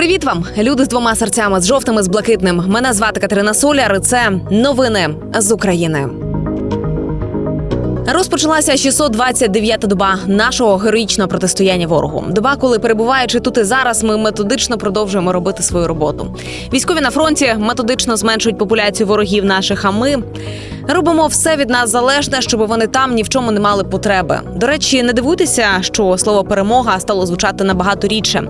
Привіт вам, люди з двома серцями, з жовтим і з блакитним. Мене звати Катерина Соляр. Це новини з України. Розпочалася 629-та доба нашого героїчного протистояння ворогу. Доба, коли перебуваючи тут і зараз, ми методично продовжуємо робити свою роботу. Військові на фронті методично зменшують популяцію ворогів наших. А ми робимо все від нас залежне, щоб вони там ні в чому не мали потреби. До речі, не дивуйтеся, що слово перемога стало звучати набагато рідше,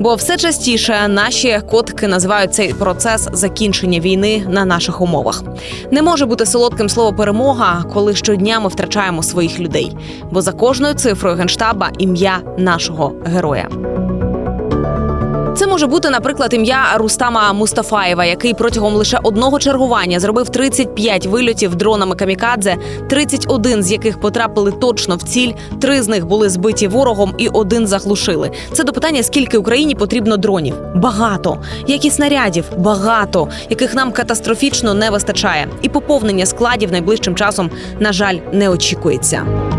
бо все частіше наші котики називають цей процес закінчення війни на наших умовах. Не може бути солодким слово перемога, коли щодня ми втрачаємо своїх людей. Бо за кожною цифрою генштаба ім'я нашого героя. Це може бути, наприклад, ім'я Рустама Мустафаєва, який протягом лише одного чергування зробив 35 вильотів дронами камікадзе, 31 з яких потрапили точно в ціль. Три з них були збиті ворогом, і один заглушили. Це до питання, скільки Україні потрібно дронів? Багато. Як і снарядів, багато, яких нам катастрофічно не вистачає. І поповнення складів найближчим часом, на жаль, не очікується.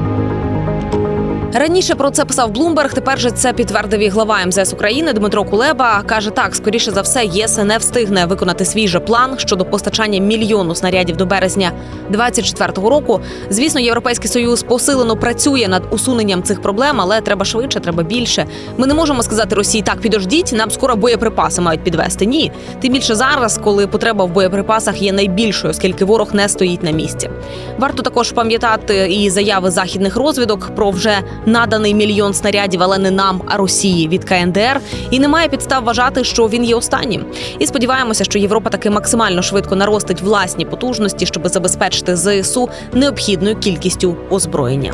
Раніше про це писав Блумберг. Тепер же це підтвердив і глава МЗС України Дмитро Кулеба. каже так: скоріше за все, ЄС не встигне виконати свій же план щодо постачання мільйону снарядів до березня 24-го року. Звісно, європейський союз посилено працює над усуненням цих проблем, але треба швидше, треба більше. Ми не можемо сказати Росії так, підождіть, нам скоро боєприпаси мають підвести. Ні, тим більше зараз, коли потреба в боєприпасах є найбільшою, оскільки ворог не стоїть на місці. Варто також пам'ятати і заяви західних розвідок про вже наданий мільйон снарядів, але не нам, а Росії від КНДР. І немає підстав вважати, що він є останнім. І сподіваємося, що Європа таки максимально швидко наростить власні потужності, щоб забезпечити ЗСУ необхідною кількістю озброєння.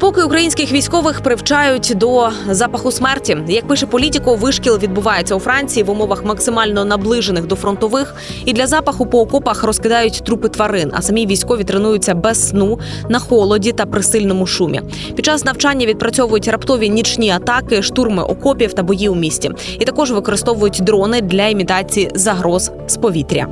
Поки українських військових привчають до запаху смерті, як пише політико, вишкіл відбувається у Франції в умовах максимально наближених до фронтових, і для запаху по окопах розкидають трупи тварин. А самі військові тренуються без сну на холоді та при сильному шумі. Під час навчання відпрацьовують раптові нічні атаки, штурми окопів та бої у місті. І також використовують дрони для імітації загроз з повітря.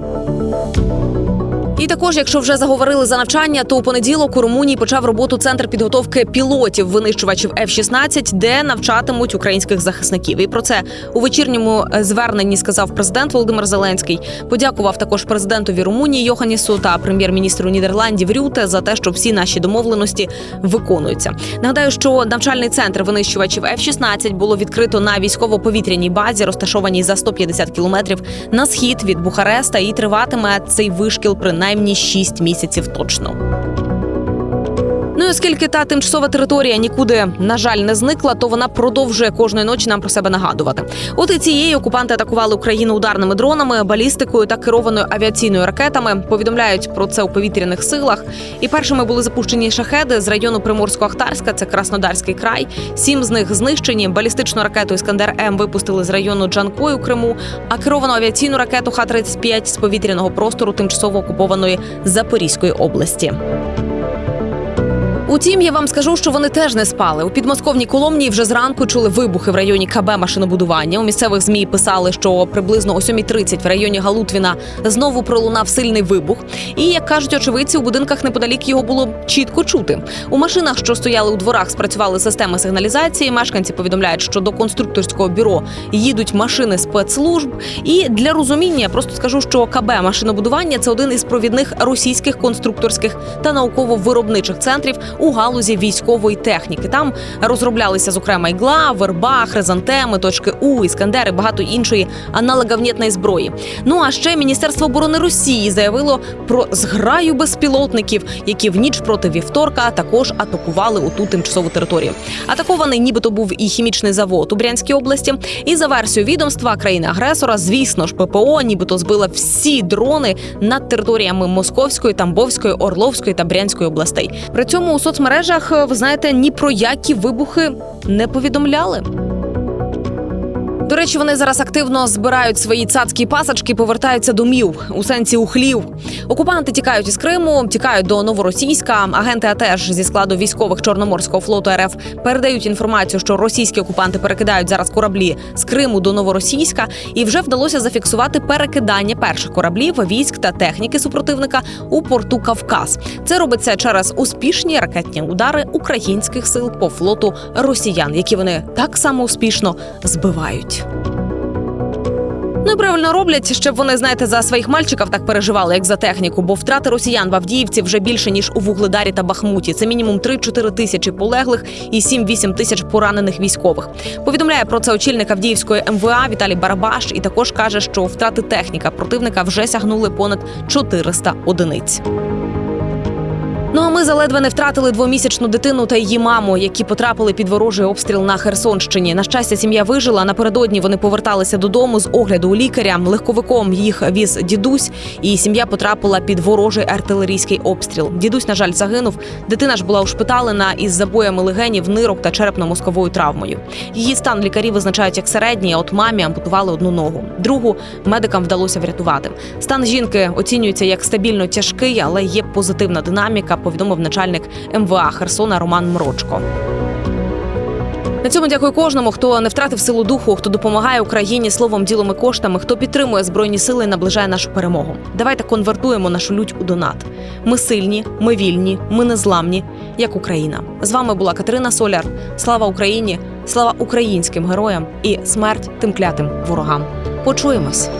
І також, якщо вже заговорили за навчання, то у понеділок у Румунії почав роботу центр підготовки пілотів винищувачів F-16, де навчатимуть українських захисників. І про це у вечірньому зверненні сказав президент Володимир Зеленський. Подякував також президентові Румунії Йоханісу та прем'єр-міністру Нідерландів Рюте за те, що всі наші домовленості виконуються. Нагадаю, що навчальний центр винищувачів F-16 було відкрито на військово-повітряній базі, розташованій за 150 кілометрів на схід від Бухареста, і триватиме цей вишкіл принаймні 6 місяців точно. Оскільки та тимчасова територія нікуди, на жаль, не зникла, то вона продовжує кожної ночі нам про себе нагадувати. От і цієї окупанти атакували Україну ударними дронами, балістикою та керованою авіаційною ракетами. Повідомляють про це у повітряних силах. І першими були запущені шахеди з району Приморсько-Ахтарська, це Краснодарський край. Сім з них знищені. Балістичну ракету Іскандер М випустили з району Джанкой у Криму, а керовану авіаційну ракету Х-35 з повітряного простору тимчасово окупованої Запорізької області. Утім, я вам скажу, що вони теж не спали. У підмосковній Коломні вже зранку чули вибухи в районі КБ машинобудування. У місцевих змі писали, що приблизно о 7.30 в районі Галутвіна знову пролунав сильний вибух. І як кажуть очевидці, у будинках неподалік його було чітко чути. У машинах, що стояли у дворах, спрацювали системи сигналізації. Мешканці повідомляють, що до конструкторського бюро їдуть машини спецслужб. І для розуміння я просто скажу, що КБ машинобудування це один із провідних російських конструкторських та науково-виробничих центрів у галузі військової техніки. Там розроблялися зокрема ігла, верба, хризантеми, точки У, іскандери, багато іншої аналоговнітної зброї. Ну а ще Міністерство оборони Росії заявило про зграю безпілотників, які в ніч проти вівторка також атакували у ту тимчасову територію. Атакований, нібито був і хімічний завод у Брянській області. І за версією відомства країни-агресора, звісно ж, ППО, нібито збила всі дрони над територіями Московської, Тамбовської, Орловської та Брянської областей. При цьому у соцмережах, ви знаєте, ні про які вибухи не повідомляли. До речі, вони зараз активно збирають свої цацькі пасочки, повертаються домів у сенсі ухлів. Окупанти тікають із Криму, тікають до Новоросійська. Агенти АТЕШ зі складу військових Чорноморського флоту РФ передають інформацію, що російські окупанти перекидають зараз кораблі з Криму до Новоросійська, і вже вдалося зафіксувати перекидання перших кораблів, військ та техніки супротивника у порту Кавказ. Це робиться через успішні ракетні удари українських сил по флоту росіян, які вони так само успішно збивають. Ну і правильно роблять, щоб вони, знаєте, за своїх мальчиків так переживали, як за техніку, бо втрати росіян в Авдіївці вже більше ніж у Вугледарі та Бахмуті. Це мінімум 3-4 тисячі полеглих і 7-8 тисяч поранених військових. Повідомляє про це очільник Авдіївської МВА Віталій Барабаш і також каже, що втрати техніка противника вже сягнули понад 400 одиниць. Ну а ми заледве не втратили двомісячну дитину та її маму, які потрапили під ворожий обстріл на Херсонщині. На щастя, сім'я вижила. Напередодні вони поверталися додому з огляду у лікаря. Легковиком їх віз дідусь, і сім'я потрапила під ворожий артилерійський обстріл. Дідусь, на жаль, загинув. Дитина ж була ушпиталена із забоями легенів, нирок та черепно-мозковою травмою. Її стан лікарі визначають як середній. а От мамі ампутували одну ногу. Другу медикам вдалося врятувати. Стан жінки оцінюється як стабільно тяжкий, але є позитивна динаміка. Повідомив начальник МВА Херсона Роман Мрочко. На цьому дякую кожному, хто не втратив силу духу, хто допомагає Україні словом, ділом і коштами, хто підтримує збройні сили і наближає нашу перемогу. Давайте конвертуємо нашу лють у донат. Ми сильні, ми вільні, ми незламні, як Україна. З вами була Катерина Соляр. Слава Україні! Слава українським героям і смерть тим клятим ворогам. Почуємось.